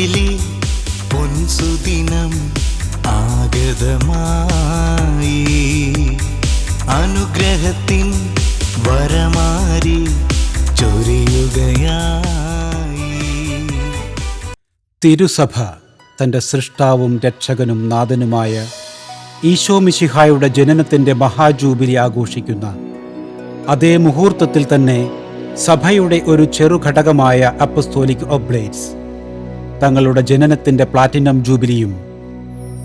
Jubilee പൊൻസുദിനം ആഗതമായി. അനുഗ്രഹത്തിൻ വരമാരി ചൊരിയുകയായി. തിരുസഭ തന്റെ സൃഷ്ടാവും രക്ഷകനും നാഥനുമായ ഈശോ മിശിഹായുടെ ജനനത്തിന്റെ മഹാജൂബിലി ആഘോഷിക്കുന്ന അതേ മുഹൂർത്തത്തിൽ തന്നെ സഭയുടെ ഒരു ചെറുഘടകമായ അപ്പസ്തോലിക് ഒബ്ലേറ്റ്സ് തങ്ങളുടെ ജനനത്തിന്റെ പ്ലാറ്റിനം ജൂബിലിയും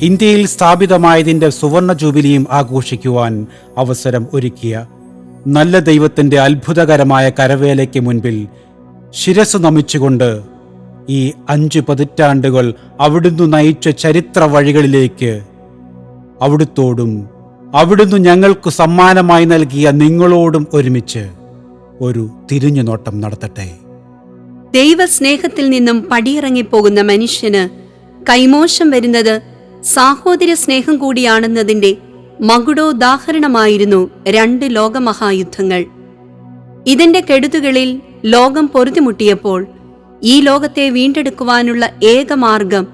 ഇന്ത്യയിൽ സ്ഥാപിതമായതിന്റെ സുവർണ ജൂബിലിയും ആഘോഷിക്കുവാൻ അവസരം ഒരുക്കിയ നല്ല ദൈവത്തിന്റെ അത്ഭുതകരമായ കരവേലയ്ക്ക് മുൻപിൽ ശിരസ് നമിച്ചുകൊണ്ട് ഈ അഞ്ച് പതിറ്റാണ്ടുകൾ അവിടുന്ന് നയിച്ച ചരിത്ര വഴികളിലേക്ക് അവിടുത്തോടും അവിടുന്ന് ഞങ്ങൾക്ക് സമ്മാനമായി നൽകിയ നിങ്ങളോടും ഒരുമിച്ച് ഒരു തിരിഞ്ഞുനോട്ടം നടത്തട്ടെ. ദൈവസ്നേഹത്തിൽ നിന്നും പടിയിറങ്ങിപ്പോകുന്ന മനുഷ്യന് കൈമോശം വരുന്നത് സാഹോദര്യ സ്നേഹം കൂടിയാണെന്നതിന്റെ മകുടോദാഹരണമായിരുന്നു രണ്ട് ലോകമഹായുദ്ധങ്ങൾ. ഇതിന്റെ കെടുതുകളിൽ ലോകം പൊറുതിമുട്ടിയപ്പോൾ ഈ ലോകത്തെ വീണ്ടെടുക്കുവാനുള്ള ഏക മാർഗം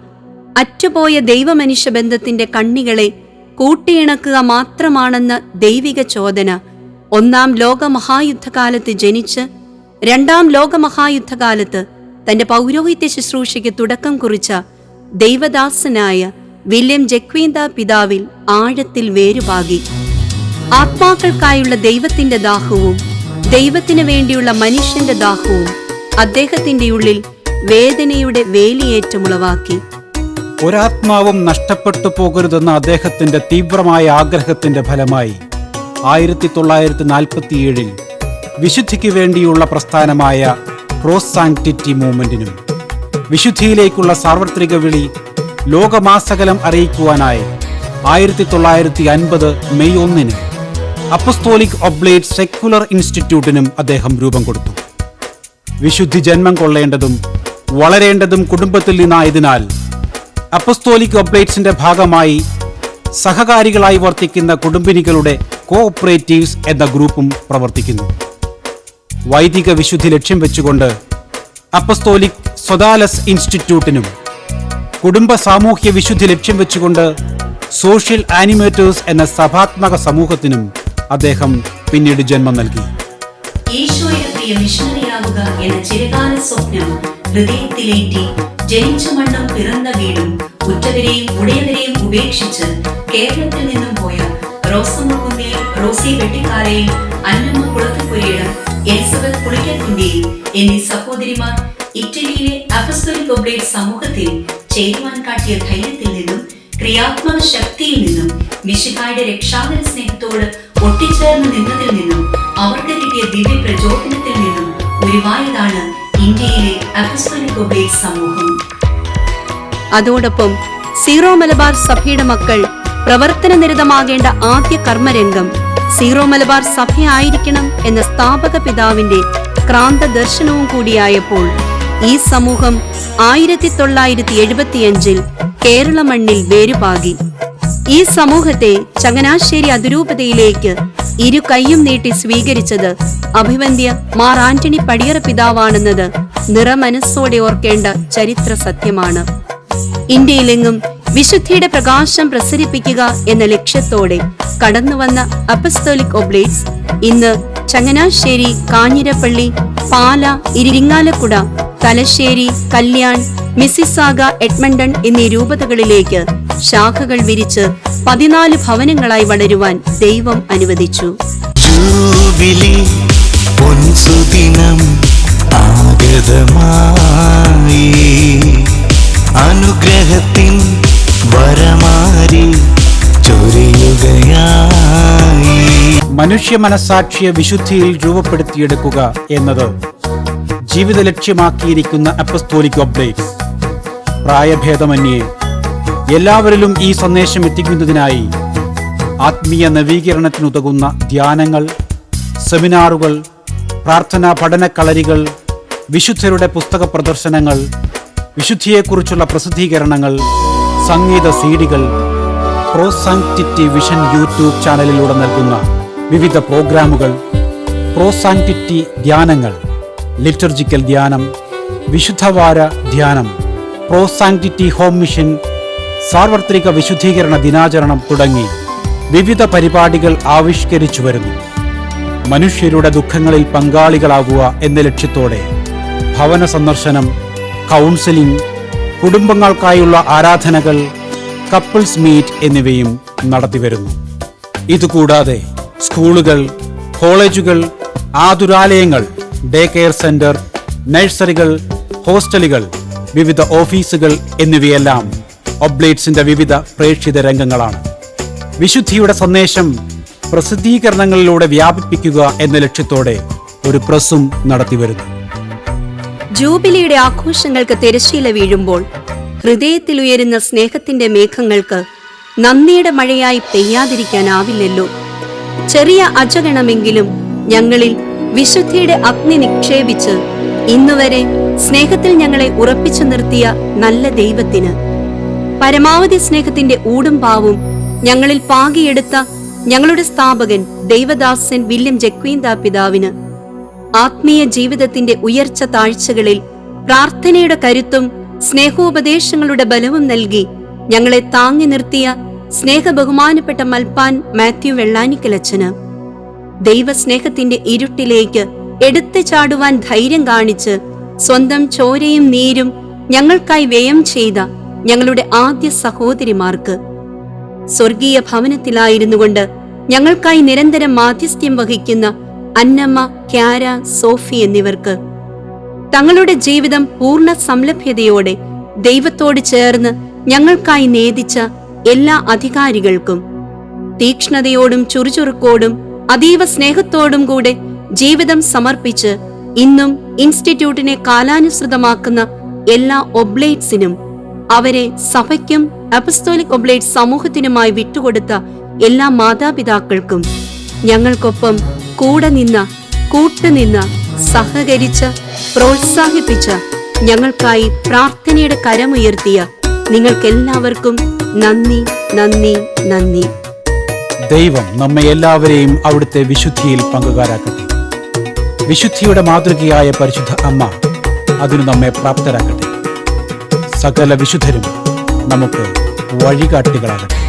അറ്റുപോയ ദൈവമനുഷ്യ ബന്ധത്തിന്റെ കണ്ണികളെ കൂട്ടിയിണക്കുക മാത്രമാണെന്ന ദൈവിക ചോദന ഒന്നാം ലോകമഹായുദ്ധകാലത്ത് ജനിച്ച് രണ്ടാം ലോകമഹായുദ്ധകാലത്ത് തന്റെ പൗരോഹിത്യ ശുശ്രൂഷയ്ക്ക് തുടക്കം കുറിച്ച ദൈവദാസനായ വില്യം ജക്വീന്ത പിതാവിൽ ആഴത്തിൽ വേരുപാകി. ആത്മാക്കൾക്കായുള്ള ദൈവത്തിന്റെ ദാഹവും ദൈവത്തിന് വേണ്ടിയുള്ള മനുഷ്യന്റെ ദാഹവും അദ്ദേഹത്തിന്റെ ഉള്ളിൽ വേദനയുടെ വേലിയേറ്റമുളവാക്കി ഒരാത്മാവും നഷ്ടപ്പെട്ടു പോകരുതെന്ന അദ്ദേഹത്തിന്റെ തീവ്രമായ ആഗ്രഹത്തിന്റെ ഫലമായി ആയിരത്തി തൊള്ളായിരത്തി നാൽപ്പത്തിയേഴിൽ വിശുദ്ധിക്ക് വേണ്ടിയുള്ള പ്രസ്ഥാനമായ ക്രോസ് സാങ്ക്ടിറ്റി മൂവ്മെന്റിനും വിശുദ്ധിയിലേക്കുള്ള സാർവത്രിക വിളി ലോകമാസകലം അറിയിക്കുവാനായി ആയിരത്തി തൊള്ളായിരത്തി അൻപത് മെയ് ഒന്നിന് അപ്പസ്തോലിക് ഒബ്ലേറ്റ് സെക്യുലർ ഇൻസ്റ്റിറ്റ്യൂട്ടിനും അദ്ദേഹം രൂപം കൊടുത്തു. വിശുദ്ധി ജന്മം കൊള്ളേണ്ടതും വളരേണ്ടതും കുടുംബത്തിൽ നിന്നായതിനാൽ അപ്പസ്തോലിക് ഒബ്ലേറ്റ്സിന്റെ ഭാഗമായി സഹകാരികളായി വർത്തിക്കുന്ന കുടുംബിനികളുടെ കോഓപ്പറേറ്റീവ്സ് എന്ന ഗ്രൂപ്പും പ്രവർത്തിക്കുന്നു. വൈദിക വിശുദ്ധി ലക്ഷ്യം വെച്ചുകൊണ്ട് അപ്പസ്തോലിക് സൊദാലസ് ഇൻസ്റ്റിറ്റ്യൂട്ടിനും കുടുംബ സാമൂഹ്യ വിശുദ്ധി ലക്ഷ്യം വെച്ചുകൊണ്ട് സോഷ്യൽ ആനിമേറ്റേഴ്സ് എന്ന സഭാത്മക സമൂഹത്തിനും അദ്ദേഹം പിന്നീട് ജന്മം നൽകി. എന്ന സ്വപ്നം ജനിച്ച മണ്ണും പിറന്ന വീടും ഉറ്റവരെയും ഉടയവരെയും ഉപേക്ഷിച്ച് കേരളത്തിൽ നിന്നും പോയ റോസമ്മ കുന്നിൽ റോസി വെട്ടിക്കാരെയും അന്നമ്മ കുളത്തുപുരയിടം എലിസബത്ത് പുളിക്കത്തിന്റെയും എന്നീ സഹോദരിമാർ ഇറ്റലിയിലെ അപ്പസ്തോലിക് ഒബ്ലേറ്റ് സമൂഹത്തിൽ ചേരുവാൻ കാട്ടിയ ധൈര്യത്തിൽ നിന്നും ക്രിയാത്മക ശക്തിയിൽ നിന്നും മിശിഹായുടെ രക്ഷാകര സ്നേഹത്തോട് ഒട്ടിച്ചേർന്ന് നിന്നതിൽ നിന്നും അവർക്ക് കിട്ടിയ ദിവ്യ പ്രചോദനത്തിൽ നിന്നും ഉരുവായതാണ് ഇന്ത്യയിലെ അപ്പസ്തോലിക് ഒബ്ലേറ്റ് സമൂഹം. അതോടൊപ്പം സീറോ മലബാർ സഭയുടെ മക്കൾ പ്രവർത്തന നിരതമാകേണ്ട ആദ്യ കർമ്മരംഗം സീറോ മലബാർ സഭയായിരിക്കണം എന്ന സ്ഥാപക പിതാവിന്റെ ക്രാന്ത ദർശനവും കൂടിയായപ്പോൾ ഈ സമൂഹം ആയിരത്തി തൊള്ളായിരത്തി എഴുപത്തിയഞ്ചിൽ കേരള മണ്ണിൽ വേരുപാകി. ഈ സമൂഹത്തെ ചങ്ങനാശ്ശേരി അതിരൂപതയിലേക്ക് ഇരു കൈയും നീട്ടി സ്വീകരിച്ചത് അഭിവന്ദ്യ മാർ ആന്റണി പടിയറ പിതാവാണെന്നത് നിറമനസ്സോടെ ഓർക്കേണ്ട ചരിത്ര സത്യമാണ് ഇന്ത്യയിലെങ്ങും വിശുദ്ധിയുടെ പ്രകാശം പ്രസരിപ്പിക്കുക എന്ന ലക്ഷ്യത്തോടെ കടന്നുവന്ന അപ്പസ്തോലിക് ഒബ്ലേറ്റ്സ് ഇന്ന് ചങ്ങനാശ്ശേരി കാഞ്ഞിരപ്പള്ളി പാല ഇരിങ്ങാലക്കുട തലശ്ശേരി കല്യാൺ മിസിസാഗ എഡ്മണ്ടൺ എന്നീ രൂപതകളിലേക്ക് ശാഖകൾ വിരിച്ച് പതിനാല് ഭവനങ്ങളായി വളരുവാൻ ദൈവം അനുവദിച്ചു. അനുഗ്രഹത്തിൻ മനുഷ്യ മനസാക്ഷിയെ വിശുദ്ധിയിൽ രൂപപ്പെടുത്തിയെടുക്കുക എന്നത് ജീവിത ലക്ഷ്യമാക്കിയിരിക്കുന്ന അപ്പസ്തോലിക് ഒബ്ലേറ്റ്സ് പ്രായഭേദമന്യേ എല്ലാവരിലും ഈ സന്ദേശം എത്തിക്കുന്നതിനായി ആത്മീയ നവീകരണത്തിനുതകുന്ന ധ്യാനങ്ങൾ സെമിനാറുകൾ പ്രാർത്ഥനാ പഠനക്കളരികൾ വിശുദ്ധരുടെ പുസ്തക പ്രദർശനങ്ങൾ വിശുദ്ധിയെക്കുറിച്ചുള്ള പ്രസിദ്ധീകരണങ്ങൾ സംഗീത സീഡികൾ പ്രോസാങ്ക്ടിറ്റി വിഷൻ യൂട്യൂബ് ചാനലിലൂടെ നൽകുന്ന വിവിധ പ്രോഗ്രാമുകൾ പ്രോസാങ്ക്ടിറ്റി ധ്യാനങ്ങൾ ലിറ്റർജിക്കൽ ധ്യാനം വിശുദ്ധവാര ധ്യാനം പ്രോസാങ്ക്ടിറ്റി ഹോം മിഷൻ സാർവത്രിക വിശുദ്ധീകരണ ദിനാചരണം തുടങ്ങി വിവിധ പരിപാടികൾ ആവിഷ്കരിച്ചു വരുന്നു. മനുഷ്യരുടെ ദുഃഖങ്ങളിൽ പങ്കാളികളാകുക എന്ന ലക്ഷ്യത്തോടെ ഭവന സന്ദർശനം കൗൺസിലിംഗ് കുടുംബങ്ങൾക്കായുള്ള ആരാധനകൾ കപ്പിൾസ് മീറ്റ് എന്നിവയും നടത്തിവരുന്നു. ഇതുകൂടാതെ സ്കൂളുകൾ കോളേജുകൾ ആതുരാലയങ്ങൾ ഡേ കെയർ സെന്റർ നഴ്സറികൾ ഹോസ്റ്റലുകൾ വിവിധ ഓഫീസുകൾ എന്നിവയെല്ലാം ഒബ്ലേറ്റ്സിന്റെ വിവിധ പ്രേക്ഷിത രംഗങ്ങളാണ്. വിശുദ്ധിയുടെ സന്ദേശം പ്രസിദ്ധീകരണങ്ങളിലൂടെ വ്യാപിപ്പിക്കുക എന്ന ലക്ഷ്യത്തോടെ ഒരു പ്രസ്സും നടത്തിവരുന്നു. ജൂബിലിയുടെ ആഘോഷങ്ങൾക്ക് തിരശ്ശീല വീഴുമ്പോൾ ഹൃദയത്തിൽ ഉയരുന്ന സ്നേഹത്തിന്റെ മേഘങ്ങൾക്ക് നന്ദിയുടെ മഴയായി പെയ്യാതിരിക്കാനാവില്ലല്ലോ. ചെറിയ അജഗണമെങ്കിലും ഞങ്ങളിൽ വിശുദ്ധിയുടെ അഗ്നി നിക്ഷേപിച്ച് ഇന്നുവരെ സ്നേഹത്തിൽ ഞങ്ങളെ ഉറപ്പിച്ചു നിർത്തിയ നല്ല ദൈവത്തിന്. പരമാവധി സ്നേഹത്തിന്റെ ഊടും പാവും ഞങ്ങളിൽ പാകിയെടുത്ത ഞങ്ങളുടെ സ്ഥാപകൻ ദൈവദാസൻ വില്യം ജക്വീന്ത പിതാവിന് ആത്മീയ ജീവിതത്തിന്റെ ഉയർച്ച താഴ്ചകളിൽ പ്രാർത്ഥനയുടെ കരുത്തും സ്നേഹോപദേശങ്ങളുടെ ബലവും നൽകി ഞങ്ങളെ താങ്ങി നിർത്തിയ സ്നേഹ ബഹുമാനപ്പെട്ട മൽപ്പാൻ മാത്യു വെള്ളാനിക്കലച്ചന്. ദൈവസ്നേഹത്തിന്റെ ഇരുട്ടിലേക്ക് എടുത്തു ചാടുവാൻ ധൈര്യം കാണിച്ച് സ്വന്തം ചോരയും നീരും ഞങ്ങൾക്കായി വ്യയം ചെയ്ത ഞങ്ങളുടെ ആദ്യ സഹോദരിമാർക്ക്. സ്വർഗീയ ഭവനത്തിലായിരുന്നു കൊണ്ട് ഞങ്ങൾക്കായി നിരന്തരം മാധ്യസ്ഥ്യം വഹിക്കുന്ന അന്നമ്മ ക്യാര സോഫി എന്നിവർക്ക് തങ്ങളുടെ ജീവിതം പൂർണ സംലഭ്യതയോടെ ദൈവത്തോട് ചേർന്ന് ഞങ്ങൾക്കായി നേദിച്ച എല്ലാ അധികാരികൾക്കും തീക്ഷ്ണതയോടും ചുറുചുറുക്കോടും അതീവ സ്നേഹത്തോടും കൂടെ ജീവിതം സമർപ്പിച്ച് ഇന്നും ഇൻസ്റ്റിറ്റ്യൂട്ടിനെ കാലാനുസൃതമാക്കുന്ന എല്ലാ ഒബ്ലേറ്റ്സിനും അവരെ സഭയ്ക്കും അപ്പസ്തോലിക് ഒബ്ലേറ്റ് സമൂഹത്തിനുമായി വിട്ടുകൊടുത്ത എല്ലാ മാതാപിതാക്കൾക്കും ഞങ്ങൾക്കൊപ്പം കൂടെ നിന്ന കൂട്ടുനിന്ന സഹകരിച്ച പ്രോത്സാഹിപ്പിച്ച ഞങ്ങൾക്കായി പ്രാർത്ഥനയുടെ കരമുയർത്തിയ നിങ്ങൾക്കെല്ലാവർക്കും നന്ദി നന്ദി നന്ദി. ദൈവം നമ്മെ എല്ലാവരെയും അവിടുത്തെ വിശുദ്ധിയിൽ പങ്കുകാരാക്കട്ടെ. വിശുദ്ധിയുടെ മാതൃകയായ പരിശുദ്ധ അമ്മ അതിനു നമ്മെ പ്രാപ്തരാക്കട്ടെ. സകല വിശുദ്ധരും നമുക്ക് വഴികാട്ടികളാകട്ടെ.